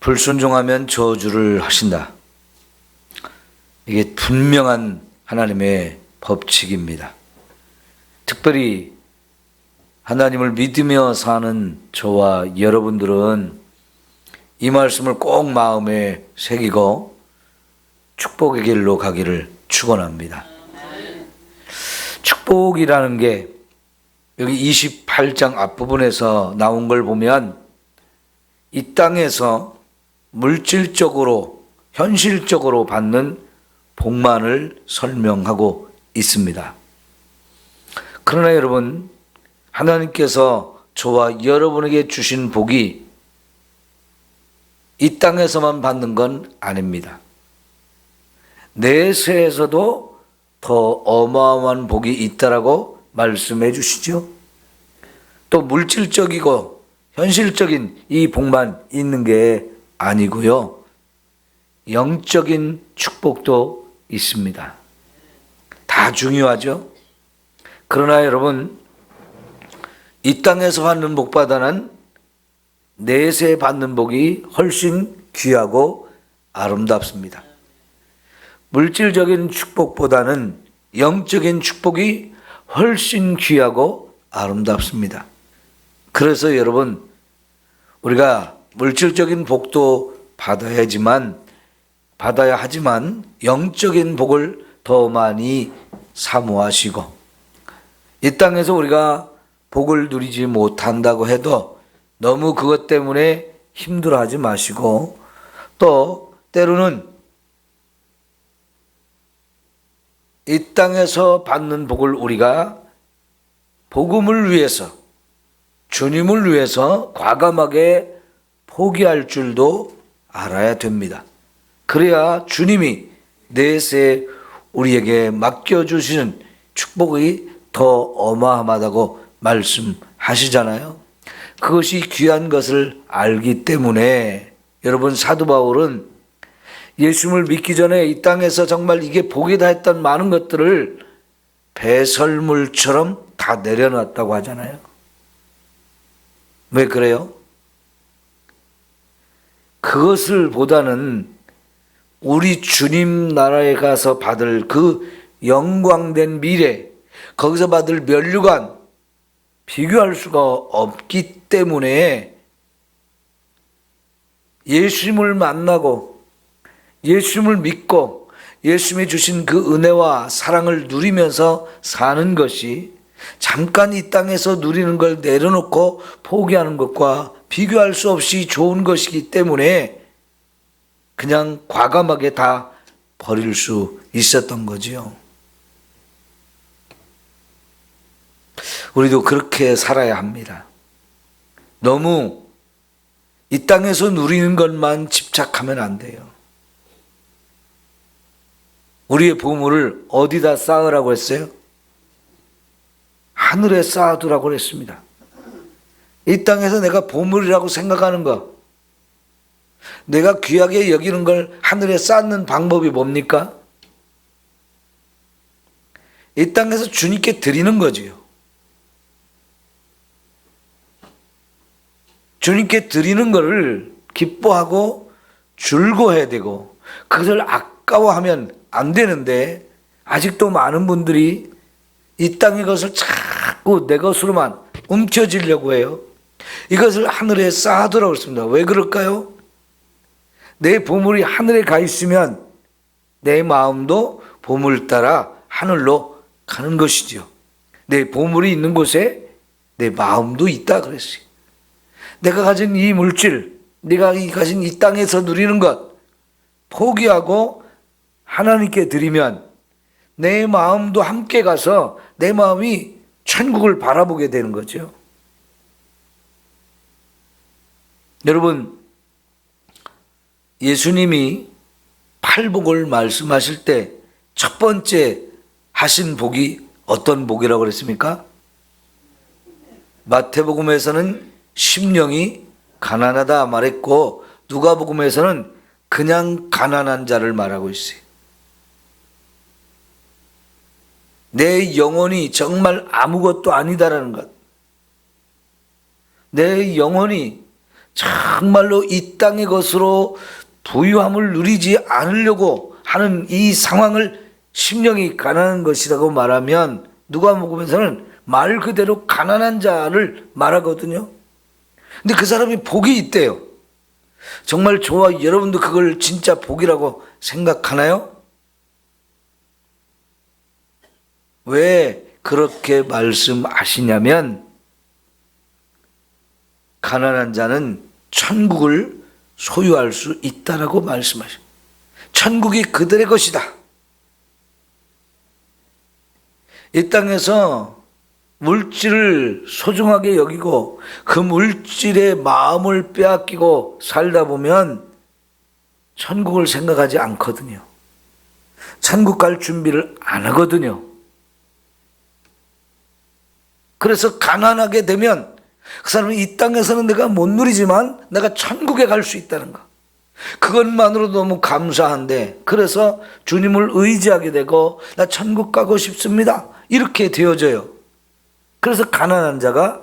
불순종하면 저주를 하신다. 이게 분명한 하나님의 법칙입니다. 특별히 하나님을 믿으며 사는 저와 여러분들은 이 말씀을 꼭 마음에 새기고 축복의 길로 가기를 축원합니다. 축복이라는 게 여기 28장 앞부분에서 나온 걸 보면 이 땅에서 물질적으로 현실적으로 받는 복만을 설명하고 있습니다. 그러나 여러분 하나님께서 저와 여러분에게 주신 복이 이 땅에서만 받는 건 아닙니다. 내세에서도 더 어마어마한 복이 있다라고 말씀해 주시죠. 또 물질적이고 현실적인 이 복만 있는 게 아니고요. 영적인 축복도 있습니다. 다 중요하죠. 그러나 여러분, 이 땅에서 받는 복보다는 내세 받는 복이 훨씬 귀하고 아름답습니다. 물질적인 축복보다는 영적인 축복이 훨씬 귀하고 아름답습니다. 그래서 여러분, 우리가 물질적인 복도 받아야지만, 받아야 하지만, 영적인 복을 더 많이 사모하시고, 이 땅에서 우리가 복을 누리지 못한다고 해도 너무 그것 때문에 힘들어 하지 마시고, 또, 때로는 이 땅에서 받는 복을 우리가 복음을 위해서 주님을 위해서 과감하게 포기할 줄도 알아야 됩니다. 그래야 주님이 내세 우리에게 맡겨주시는 축복이 더 어마어마하다고 말씀하시잖아요. 그것이 귀한 것을 알기 때문에 여러분 사도 바울은 예수님을 믿기 전에 이 땅에서 정말 이게 복이다 했던 많은 것들을 배설물처럼 다 내려놨다고 하잖아요. 왜 그래요? 그것을 보다는 우리 주님 나라에 가서 받을 그 영광된 미래, 거기서 받을 면류관, 비교할 수가 없기 때문에 예수님을 만나고 예수님을 믿고 예수님이 주신 그 은혜와 사랑을 누리면서 사는 것이 잠깐 이 땅에서 누리는 걸 내려놓고 포기하는 것과 비교할 수 없이 좋은 것이기 때문에 그냥 과감하게 다 버릴 수 있었던 거지요. 우리도 그렇게 살아야 합니다. 너무 이 땅에서 누리는 것만 집착하면 안 돼요. 우리의 보물을 어디다 쌓으라고 했어요? 하늘에 쌓아두라고 했습니다. 이 땅에서 내가 보물이라고 생각하는 것, 내가 귀하게 여기는 걸 하늘에 쌓는 방법이 뭡니까? 이 땅에서 주님께 드리는 거지요. 주님께 드리는 것을 기뻐하고 즐거워해야 되고 그것을 아까워하면 안 되는데 아직도 많은 분들이 이 땅의 것을 자꾸 내 것으로만 움켜쥐려고 해요. 이것을 하늘에 쌓아두라고 했습니다. 왜 그럴까요? 내 보물이 하늘에 가 있으면 내 마음도 보물 따라 하늘로 가는 것이지요. 내 보물이 있는 곳에 내 마음도 있다 그랬어요. 내가 가진 이 물질, 내가 가진 이 땅에서 누리는 것 포기하고 하나님께 드리면 내 마음도 함께 가서 내 마음이 천국을 바라보게 되는 거죠. 여러분, 예수님이 팔복을 말씀하실 때 첫 번째 하신 복이 어떤 복이라고 그랬습니까? 마태복음에서는 심령이 가난하다 말했고 누가복음에서는 그냥 가난한 자를 말하고 있어요. 내 영혼이 정말 아무것도 아니다라는 것. 내 영혼이 정말로 이 땅의 것으로 부유함을 누리지 않으려고 하는 이 상황을 심령이 가난한 것이라고 말하면 누가 먹으면서는 말 그대로 가난한 자를 말하거든요. 근데 그 사람이 복이 있대요. 정말 좋아. 여러분도 그걸 진짜 복이라고 생각하나요? 왜 그렇게 말씀하시냐면 가난한 자는 천국을 소유할 수 있다라고 말씀하셔. 천국이 그들의 것이다. 이 땅에서 물질을 소중하게 여기고 그 물질의 마음을 빼앗기고 살다 보면 천국을 생각하지 않거든요. 천국 갈 준비를 안 하거든요. 그래서 가난하게 되면 그 사람은 이 땅에서는 내가 못 누리지만 내가 천국에 갈 수 있다는 거. 그것만으로 너무 감사한데 그래서 주님을 의지하게 되고 나 천국 가고 싶습니다. 이렇게 되어져요. 그래서 가난한 자가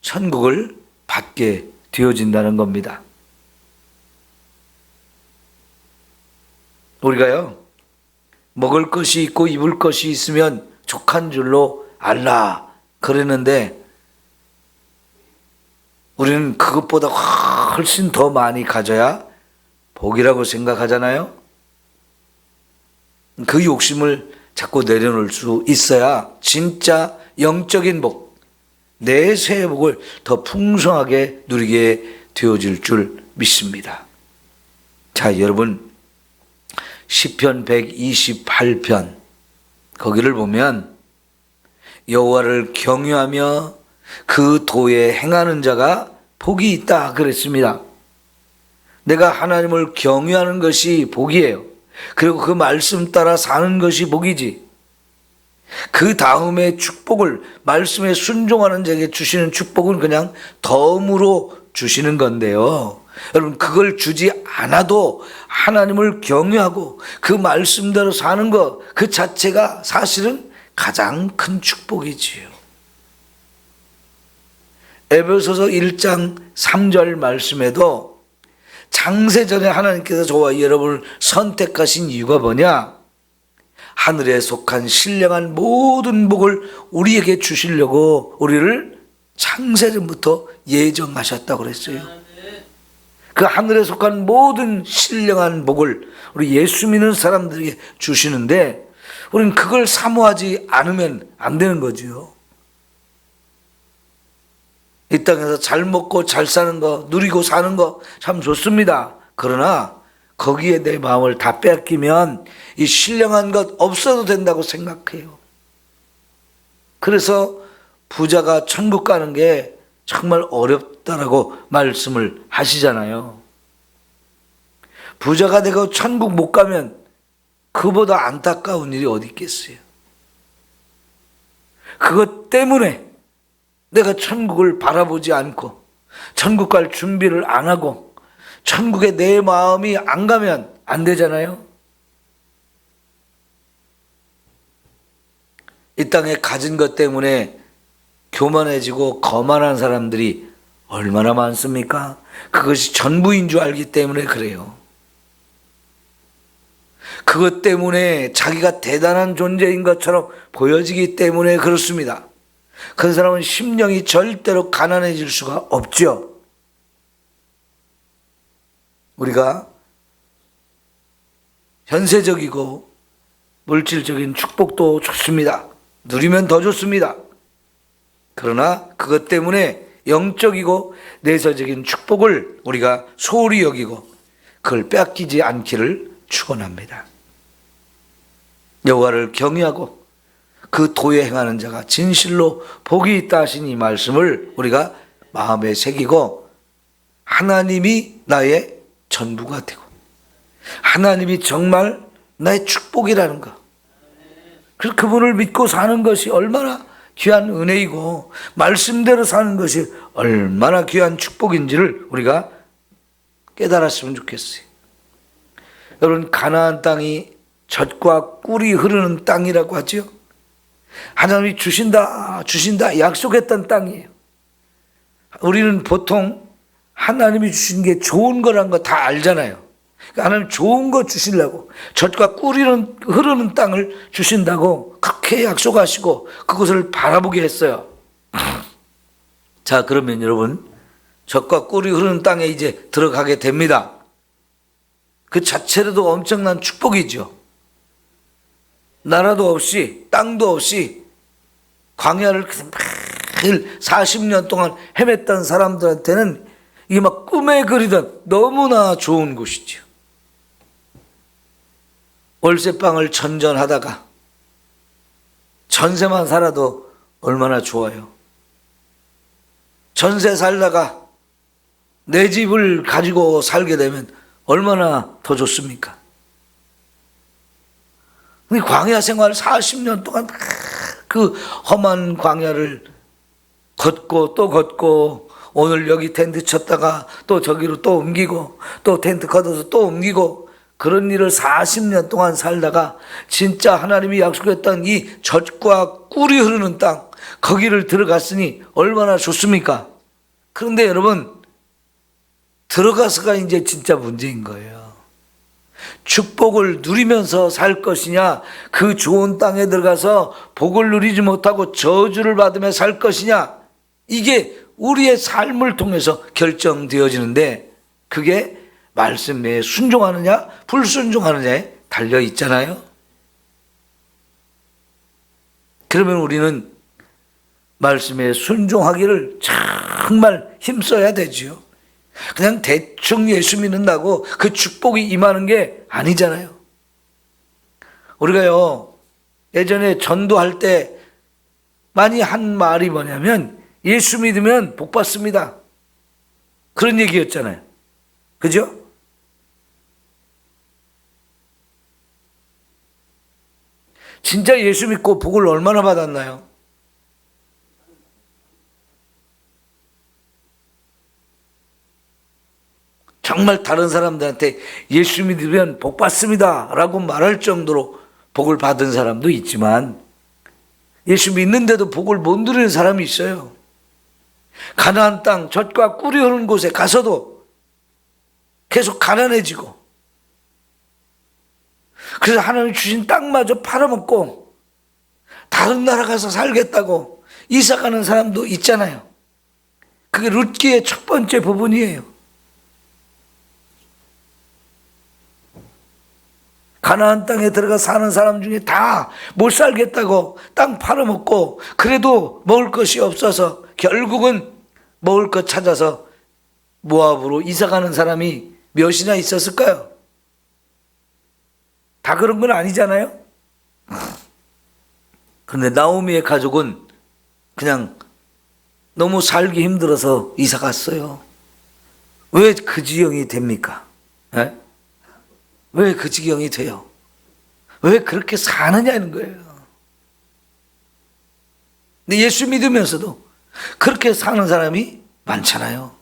천국을 받게 되어진다는 겁니다. 우리가요, 먹을 것이 있고 입을 것이 있으면 족한 줄로 알라. 그랬는데, 우리는 그것보다 훨씬 더 많이 가져야 복이라고 생각하잖아요? 그 욕심을 자꾸 내려놓을 수 있어야 진짜 영적인 복, 내 새의 복을 더 풍성하게 누리게 되어질 줄 믿습니다. 자, 여러분, 시편 128편 거기를 보면 여호와를 경유하며 그 도에 행하는 자가 복이 있다 그랬습니다. 내가 하나님을 경유하는 것이 복이에요. 그리고 그 말씀 따라 사는 것이 복이지. 그 다음에 축복을 말씀에 순종하는 자에게 주시는 축복은 그냥 덤으로 주시는 건데요. 여러분 그걸 주지 않아도 하나님을 경외하고 그 말씀대로 사는 것 그 자체가 사실은 가장 큰 축복이지요. 에베소서 1장 3절 말씀에도 장세 전에 하나님께서 저와 여러분을 선택하신 이유가 뭐냐? 하늘에 속한 신령한 모든 복을 우리에게 주시려고 우리를 창세전부터 예정하셨다고 그랬어요. 그 하늘에 속한 모든 신령한 복을 우리 예수 믿는 사람들에게 주시는데 우리는 그걸 사모하지 않으면 안 되는 거지요. 이 땅에서 잘 먹고 잘 사는 거, 누리고 사는 거 참 좋습니다. 그러나 거기에 내 마음을 다 뺏기면 이 신령한 것 없어도 된다고 생각해요. 그래서 부자가 천국 가는 게 정말 어렵다라고 말씀을 하시잖아요. 부자가 되고 천국 못 가면 그보다 안타까운 일이 어디 있겠어요. 그것 때문에 내가 천국을 바라보지 않고 천국 갈 준비를 안 하고 천국에 내 마음이 안 가면 안 되잖아요. 이 땅에 가진 것 때문에 교만해지고 거만한 사람들이 얼마나 많습니까? 그것이 전부인 줄 알기 때문에 그래요. 그것 때문에 자기가 대단한 존재인 것처럼 보여지기 때문에 그렇습니다. 그 사람은 심령이 절대로 가난해질 수가 없죠. 우리가 현세적이고 물질적인 축복도 좋습니다. 누리면 더 좋습니다. 그러나 그것 때문에 영적이고 내서적인 축복을 우리가 소홀히 여기고 그걸 빼앗기지 않기를 축원합니다. 여호와를 경외하고 그 도에 행하는 자가 진실로 복이 있다 하신 이 말씀을 우리가 마음에 새기고 하나님이 나의 전부가 되고 하나님이 정말 나의 축복이라는 것. 그래서 그분을 믿고 사는 것이 얼마나 귀한 은혜이고 말씀대로 사는 것이 얼마나 귀한 축복인지를 우리가 깨달았으면 좋겠어요. 여러분 가나안 땅이 젖과 꿀이 흐르는 땅이라고 하죠. 하나님이 주신다 주신다 약속했던 땅이에요. 우리는 보통 하나님이 주신 게 좋은 거란 거 다 알잖아요. 그러니까 하나님 좋은 거 주시려고 젖과 꿀이는 흐르는 땅을 주신다고 그렇게 약속하시고 그것을 바라보게 했어요. 자, 그러면 여러분 젖과 꿀이 흐르는 땅에 이제 들어가게 됩니다. 그 자체로도 엄청난 축복이죠. 나라도 없이 땅도 없이 광야를 매일 40년 동안 헤맸던 사람들한테는 이게 막 꿈에 그리던 너무나 좋은 곳이죠. 월세방을 전전하다가 전세만 살아도 얼마나 좋아요. 전세 살다가 내 집을 가지고 살게 되면 얼마나 더 좋습니까? 이 광야 생활 40년 동안 그 험한 광야를 걷고 또 걷고 오늘 여기 텐트 쳤다가 또 저기로 또 옮기고 또 텐트 걷어서 또 옮기고 그런 일을 40년 동안 살다가 진짜 하나님이 약속했던 이 젖과 꿀이 흐르는 땅 거기를 들어갔으니 얼마나 좋습니까? 그런데 여러분 들어가서가 이제 진짜 문제인 거예요. 축복을 누리면서 살 것이냐, 그 좋은 땅에 들어가서 복을 누리지 못하고 저주를 받으며 살 것이냐, 이게 우리의 삶을 통해서 결정되어지는데, 그게 말씀에 순종하느냐, 불순종하느냐에 달려 있잖아요. 그러면 우리는 말씀에 순종하기를 정말 힘써야 되지요. 그냥 대충 예수 믿는다고 그 축복이 임하는 게 아니잖아요. 우리가요, 예전에 전도할 때 많이 한 말이 뭐냐면 예수 믿으면 복 받습니다. 그런 얘기였잖아요. 그죠? 진짜 예수 믿고 복을 얼마나 받았나요? 정말 다른 사람들한테 예수 믿으면 복 받습니다. 라고 말할 정도로 복을 받은 사람도 있지만 예수 믿는데도 복을 못 누리는 사람이 있어요. 가나안 땅 젖과 꿀이 흐르는 곳에 가서도 계속 가난해지고 그래서 하나님 주신 땅마저 팔아먹고 다른 나라 가서 살겠다고 이사 가는 사람도 있잖아요. 그게 룻기의 첫 번째 부분이에요. 가나안 땅에 들어가 사는 사람 중에 다 못 살겠다고 땅 팔아먹고 그래도 먹을 것이 없어서 결국은 먹을 것 찾아서 모압으로 이사 가는 사람이 몇이나 있었을까요? 다 그런 건 아니잖아요. 근데 나오미의 가족은 그냥 너무 살기 힘들어서 이사 갔어요. 왜 그 지경이 됩니까? 네? 왜 그 지경이 돼요? 왜 그렇게 사느냐는 거예요. 근데 예수 믿으면서도 그렇게 사는 사람이 많잖아요.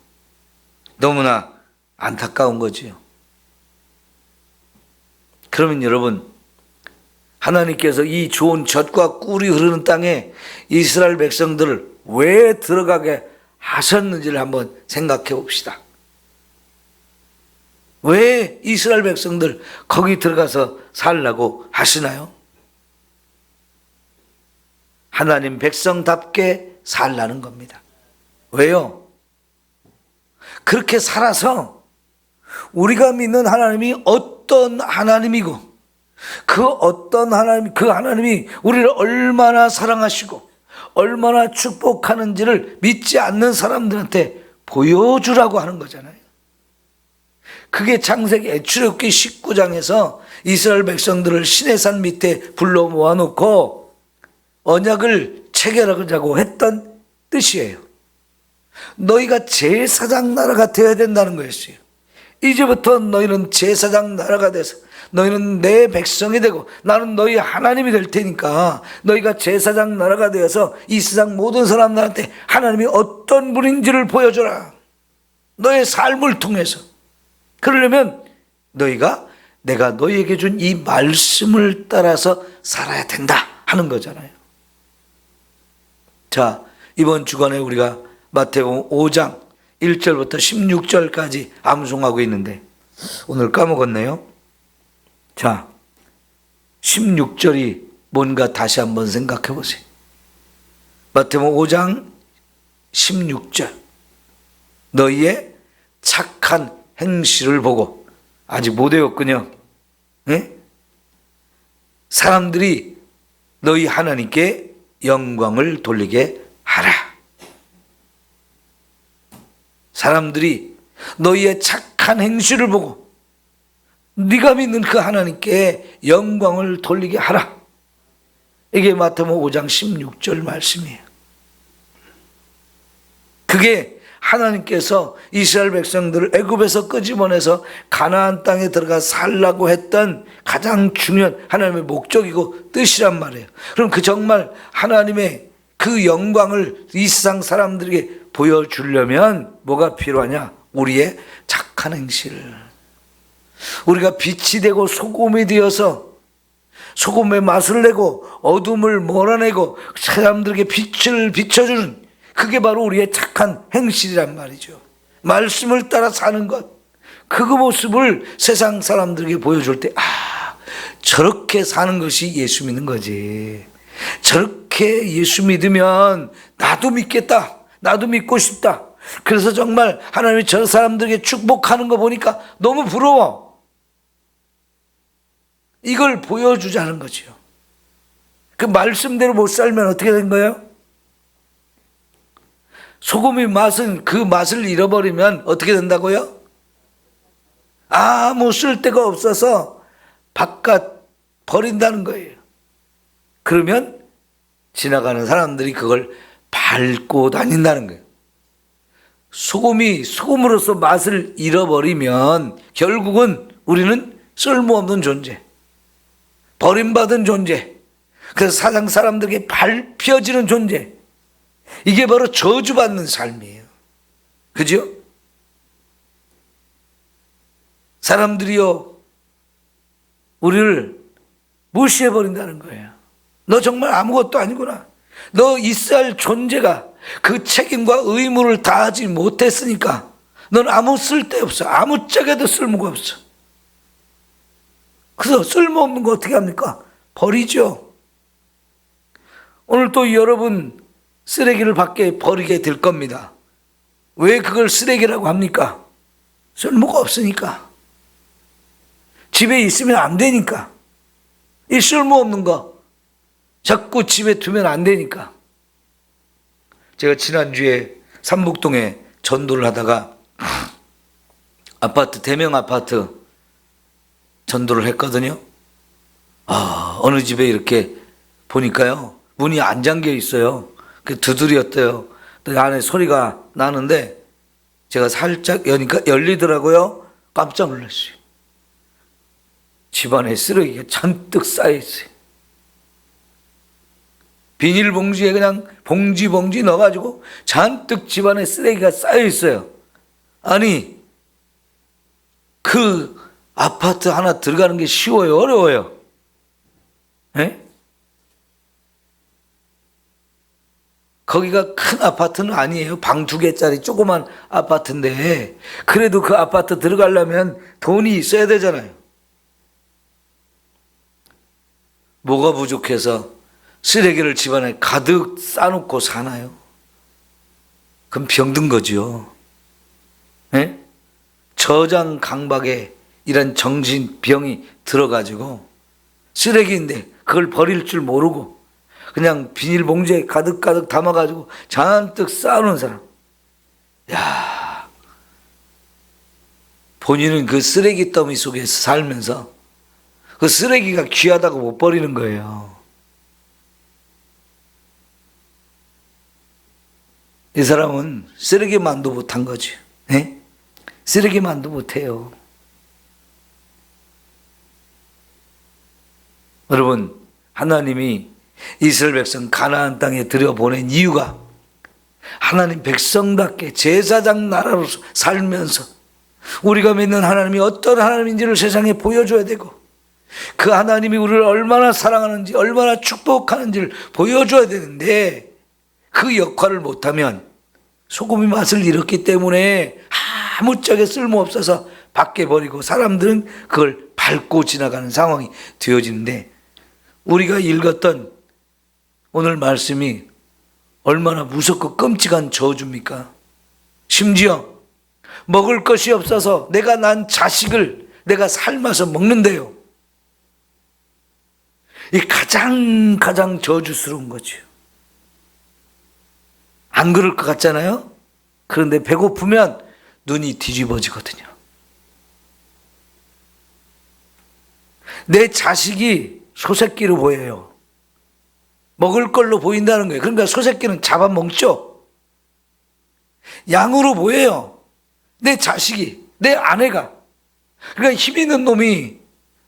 너무나 안타까운 거지요. 그러면 여러분, 하나님께서 이 좋은 젖과 꿀이 흐르는 땅에 이스라엘 백성들을 왜 들어가게 하셨는지를 한번 생각해 봅시다. 왜 이스라엘 백성들 거기 들어가서 살라고 하시나요? 하나님 백성답게 살라는 겁니다. 왜요? 그렇게 살아서 우리가 믿는 하나님이 어떤 하나님이고 그 어떤 하나님, 그 하나님이 우리를 얼마나 사랑하시고 얼마나 축복하는지를 믿지 않는 사람들한테 보여주라고 하는 거잖아요. 그게 창세기 애출애굽기 19장에서 이스라엘 백성들을 시내산 밑에 불러 모아놓고 언약을 체결하자고 했던 뜻이에요. 너희가 제사장 나라가 되어야 된다는 거였어요. 이제부터 너희는 제사장 나라가 돼서 너희는 내 백성이 되고 나는 너희 하나님이 될 테니까 너희가 제사장 나라가 되어서 이 세상 모든 사람들한테 하나님이 어떤 분인지를 보여줘라. 너의 삶을 통해서. 그러려면 너희가 내가 너희에게 준 이 말씀을 따라서 살아야 된다 하는 거잖아요. 자, 이번 주간에 우리가 마태복음 5장 1절부터 16절까지 암송하고 있는데 오늘 까먹었네요. 자, 16절이 뭔가 다시 한번 생각해 보세요. 마태복음 5장 16절. 너희의 착한 행실을 보고 아직 못 외웠군요. 예? 사람들이 너희 하나님께 영광을 돌리게 하라. 사람들이 너희의 착한 행실을 보고 네가 믿는 그 하나님께 영광을 돌리게 하라. 이게 마태복음 5장 16절 말씀이에요. 그게 하나님께서 이스라엘 백성들을 애굽에서 끄집어내서 가나안 땅에 들어가 살라고 했던 가장 중요한 하나님의 목적이고 뜻이란 말이에요. 그럼 그 정말 하나님의 그 영광을 이 세상 사람들에게 보여주려면 뭐가 필요하냐? 우리의 착한 행실. 우리가 빛이 되고 소금이 되어서 소금의 맛을 내고 어둠을 몰아내고 사람들에게 빛을 비춰주는 그게 바로 우리의 착한 행실이란 말이죠. 말씀을 따라 사는 것. 그 모습을 세상 사람들에게 보여줄 때, 아, 저렇게 사는 것이 예수 믿는 거지. 저렇게 예수 믿으면 나도 믿겠다. 나도 믿고 싶다. 그래서 정말 하나님이 저 사람들에게 축복하는 거 보니까 너무 부러워. 이걸 보여주자는 거죠. 그 말씀대로 못 살면 어떻게 된 거예요? 소금의 맛은 그 맛을 잃어버리면 어떻게 된다고요? 아무 쓸데가 없어서 바깥 버린다는 거예요. 그러면 지나가는 사람들이 그걸 밟고 다닌다는 거예요. 소금이 소금으로서 맛을 잃어버리면 결국은 우리는 쓸모없는 존재, 버림받은 존재, 그래서 사장 사람들에게 밟혀지는 존재, 이게 바로 저주받는 삶이에요. 그죠? 사람들이요, 우리를 무시해버린다는 거예요. 너 정말 아무것도 아니구나. 너할 존재가 그 책임과 의무를 다하지 못했으니까 넌 아무 쓸데없어. 아무 짝에도 쓸모가 없어. 그래서 쓸모없는 거 어떻게 합니까? 버리죠. 오늘 또 여러분 쓰레기를 밖에 버리게 될 겁니다. 왜 그걸 쓰레기라고 합니까? 쓸모가 없으니까. 집에 있으면 안 되니까. 이 쓸모없는 거 자꾸 집에 두면 안 되니까. 제가 지난주에 삼북동에 전도를 하다가 아파트, 대명 아파트 전도를 했거든요. 아, 어느 집에 이렇게 보니까요. 문이 안 잠겨 있어요. 그 두드렸대요. 또 안에 소리가 나는데 제가 살짝 여니까 열리더라고요. 깜짝 놀랐어요. 집안에 쓰레기가 잔뜩 쌓여 있어요. 비닐봉지에 그냥 봉지 봉지 넣어가지고 잔뜩 집안에 쓰레기가 쌓여 있어요. 아니, 그 아파트 하나 들어가는 게 쉬워요? 어려워요? 예? 거기가 큰 아파트는 아니에요. 방 두 개짜리 조그만 아파트인데, 그래도 그 아파트 들어가려면 돈이 있어야 되잖아요. 뭐가 부족해서 쓰레기를 집안에 가득 싸놓고 사나요? 그럼 병든 거죠. 예? 저장 강박에 이런 정신병이 들어가지고 쓰레기인데 그걸 버릴 줄 모르고 그냥 비닐봉지에 가득가득 담아가지고 잔뜩 쌓아놓은 사람. 야 본인은 그 쓰레기 더미 속에서 살면서 그 쓰레기가 귀하다고 못 버리는 거예요. 이 사람은 쓰레기만도 못한 거지. 네? 쓰레기만도 못해요. 여러분, 하나님이 이스라엘 백성 가나안 땅에 들여보낸 이유가 하나님 백성답게 제사장 나라로서 살면서 우리가 믿는 하나님이 어떤 하나님인지를 세상에 보여줘야 되고 그 하나님이 우리를 얼마나 사랑하는지 얼마나 축복하는지를 보여줘야 되는데 그 역할을 못하면 소금이 맛을 잃었기 때문에 아무짝에 쓸모없어서 밖에 버리고 사람들은 그걸 밟고 지나가는 상황이 되어지는데 우리가 읽었던 오늘 말씀이 얼마나 무섭고 끔찍한 저주입니까? 심지어 먹을 것이 없어서 내가 난 자식을 내가 삶아서 먹는데요. 이 가장 가장 저주스러운 거죠. 안 그럴 것 같잖아요? 그런데 배고프면 눈이 뒤집어지거든요. 내 자식이 소새끼로 보여요. 먹을 걸로 보인다는 거예요. 그러니까 소새끼는 잡아먹죠. 양으로 보여요. 내 자식이, 내 아내가. 그러니까 힘 있는 놈이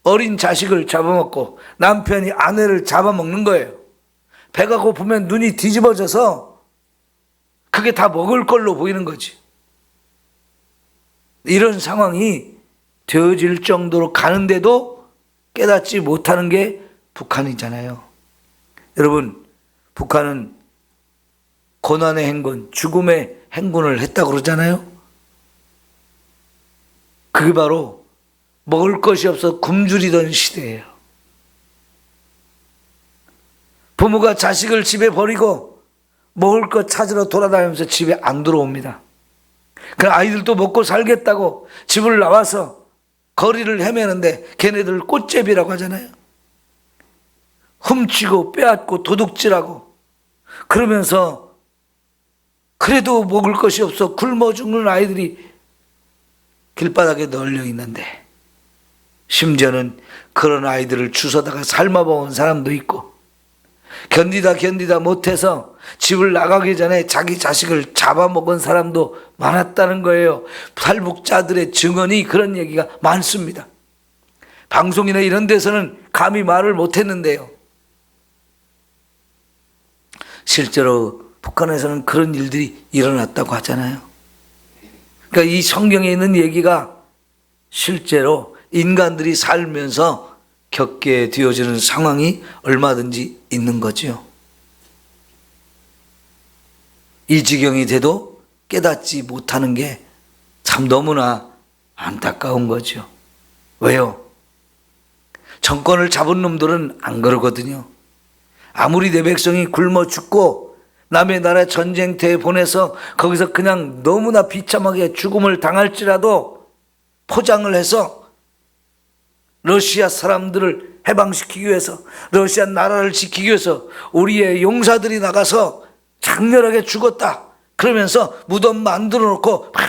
어린 자식을 잡아먹고 남편이 아내를 잡아먹는 거예요. 배가 고프면 눈이 뒤집어져서 그게 다 먹을 걸로 보이는 거지. 이런 상황이 되어질 정도로 가는데도 깨닫지 못하는 게 북한이잖아요. 여러분, 북한은 고난의 행군, 죽음의 행군을 했다고 그러잖아요. 그게 바로 먹을 것이 없어 굶주리던 시대예요. 부모가 자식을 집에 버리고 먹을 것 찾으러 돌아다니면서 집에 안 들어옵니다. 그 아이들도 먹고 살겠다고 집을 나와서 거리를 헤매는데 걔네들 꽃제비라고 하잖아요. 훔치고 빼앗고 도둑질하고 그러면서 그래도 먹을 것이 없어 굶어 죽는 아이들이 길바닥에 널려 있는데 심지어는 그런 아이들을 주워다가 삶아먹은 사람도 있고 견디다 견디다 못해서 집을 나가기 전에 자기 자식을 잡아먹은 사람도 많았다는 거예요. 탈북자들의 증언이 그런 얘기가 많습니다. 방송이나 이런 데서는 감히 말을 못했는데요. 실제로 북한에서는 그런 일들이 일어났다고 하잖아요. 그러니까 이 성경에 있는 얘기가 실제로 인간들이 살면서 겪게 되어지는 상황이 얼마든지 있는 거지요. 이 지경이 돼도 깨닫지 못하는 게 참 너무나 안타까운 거죠. 왜요? 정권을 잡은 놈들은 안 그러거든요. 아무리 내 백성이 굶어 죽고 남의 나라 전쟁터에 보내서 거기서 그냥 너무나 비참하게 죽음을 당할지라도 포장을 해서 러시아 사람들을 해방시키기 위해서 러시아 나라를 지키기 위해서 우리의 용사들이 나가서 장렬하게 죽었다. 그러면서 무덤 만들어 놓고 막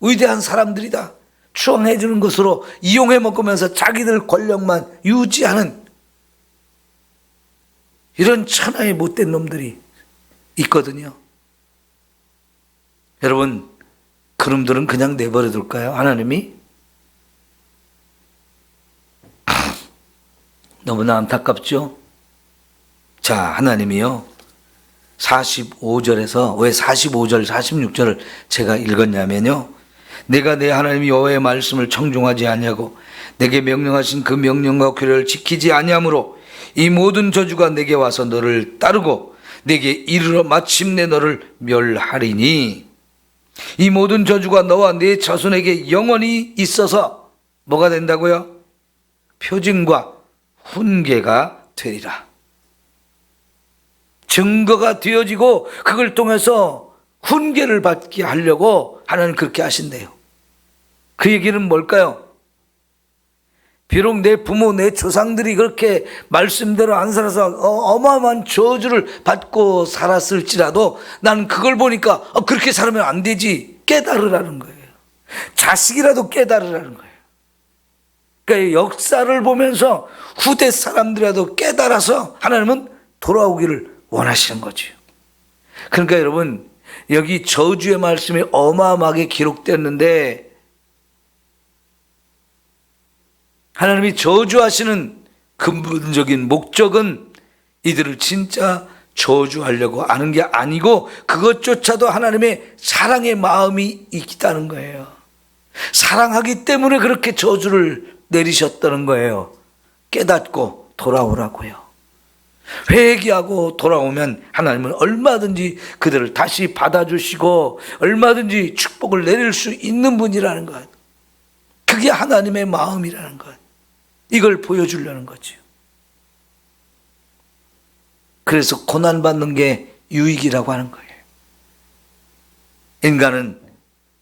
위대한 사람들이다. 추앙해 주는 것으로 이용해 먹으면서 자기들 권력만 유지하는 이런 천하의 못된 놈들이 있거든요. 여러분, 그놈들은 그냥 내버려 둘까요? 하나님이? 너무나 안타깝죠? 자, 하나님이요. 45절에서 왜 45절, 46절을 제가 읽었냐면요. 내가 내 하나님 여호와의 말씀을 청종하지 아니하고 내게 명령하신 그 명령과 규례를 지키지 아니하므로 이 모든 저주가 내게 와서 너를 따르고 내게 이르러 마침내 너를 멸하리니 이 모든 저주가 너와 네 자손에게 영원히 있어서 뭐가 된다고요? 표징과 훈계가 되리라. 증거가 되어지고 그걸 통해서 훈계를 받게 하려고 하나님 그렇게 하신대요. 그 얘기는 뭘까요? 비록 내 부모, 내 조상들이 그렇게 말씀대로 안 살아서 어- 어마어마한 저주를 받고 살았을지라도 난 그걸 보니까 어, 그렇게 살면 안 되지. 깨달으라는 거예요. 자식이라도 깨달으라는 거예요. 그러니까 역사를 보면서 후대 사람들이라도 깨달아서 하나님은 돌아오기를 원하시는 거죠. 그러니까 여러분 여기 저주의 말씀이 어마어마하게 기록됐는데 하나님이 저주하시는 근본적인 목적은 이들을 진짜 저주하려고 하는 게 아니고 그것조차도 하나님의 사랑의 마음이 있다는 거예요. 사랑하기 때문에 그렇게 저주를 내리셨다는 거예요. 깨닫고 돌아오라고요. 회개하고 돌아오면 하나님은 얼마든지 그들을 다시 받아주시고 얼마든지 축복을 내릴 수 있는 분이라는 것. 그게 하나님의 마음이라는 것. 이걸 보여주려는 거죠. 그래서 고난받는 게 유익이라고 하는 거예요. 인간은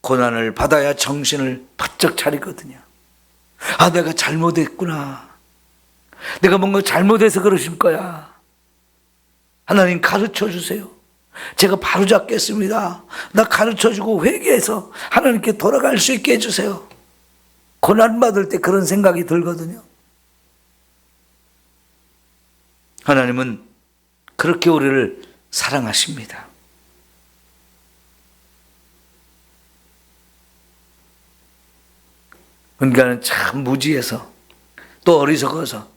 고난을 받아야 정신을 바짝 차리거든요. 아, 내가 잘못했구나. 내가 뭔가 잘못해서 그러실 거야. 하나님 가르쳐 주세요. 제가 바로 잡겠습니다. 나 가르쳐 주고 회개해서 하나님께 돌아갈 수 있게 해주세요. 고난받을 때 그런 생각이 들거든요. 하나님은 그렇게 우리를 사랑하십니다. 인간은 참 무지해서 또 어리석어서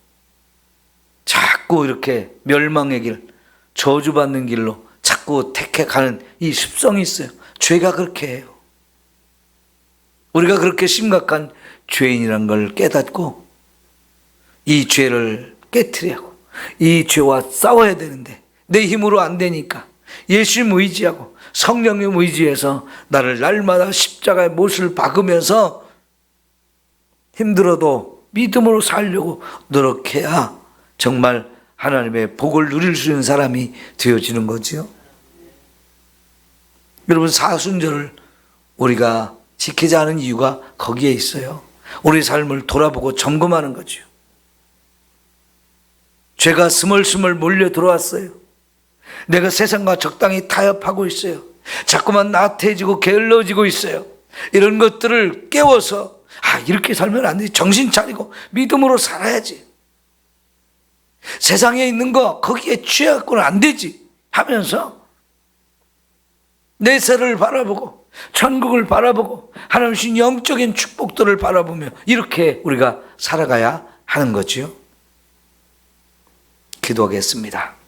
자꾸 이렇게 멸망의 길, 저주받는 길로 자꾸 택해가는 이 습성이 있어요. 죄가 그렇게 해요. 우리가 그렇게 심각한 죄인이란 걸 깨닫고 이 죄를 깨뜨리고 이 죄와 싸워야 되는데 내 힘으로 안 되니까 예수님 의지하고 성령님 의지해서 나를 날마다 십자가의 못을 박으면서 힘들어도 믿음으로 살려고 노력해야 정말 하나님의 복을 누릴 수 있는 사람이 되어지는 거지요. 여러분 사순절을 우리가 지키지 않은 이유가 거기에 있어요. 우리 삶을 돌아보고 점검하는 거죠. 죄가 스멀스멀 몰려 들어왔어요. 내가 세상과 적당히 타협하고 있어요. 자꾸만 나태해지고 게을러지고 있어요. 이런 것들을 깨워서 아 이렇게 살면 안 돼. 정신 차리고 믿음으로 살아야지. 세상에 있는 거 거기에 취해갖고는 안 되지 하면서 내 세를 바라보고 천국을 바라보고 하나님 신 영적인 축복들을 바라보며 이렇게 우리가 살아가야 하는 거지요. 기도하겠습니다.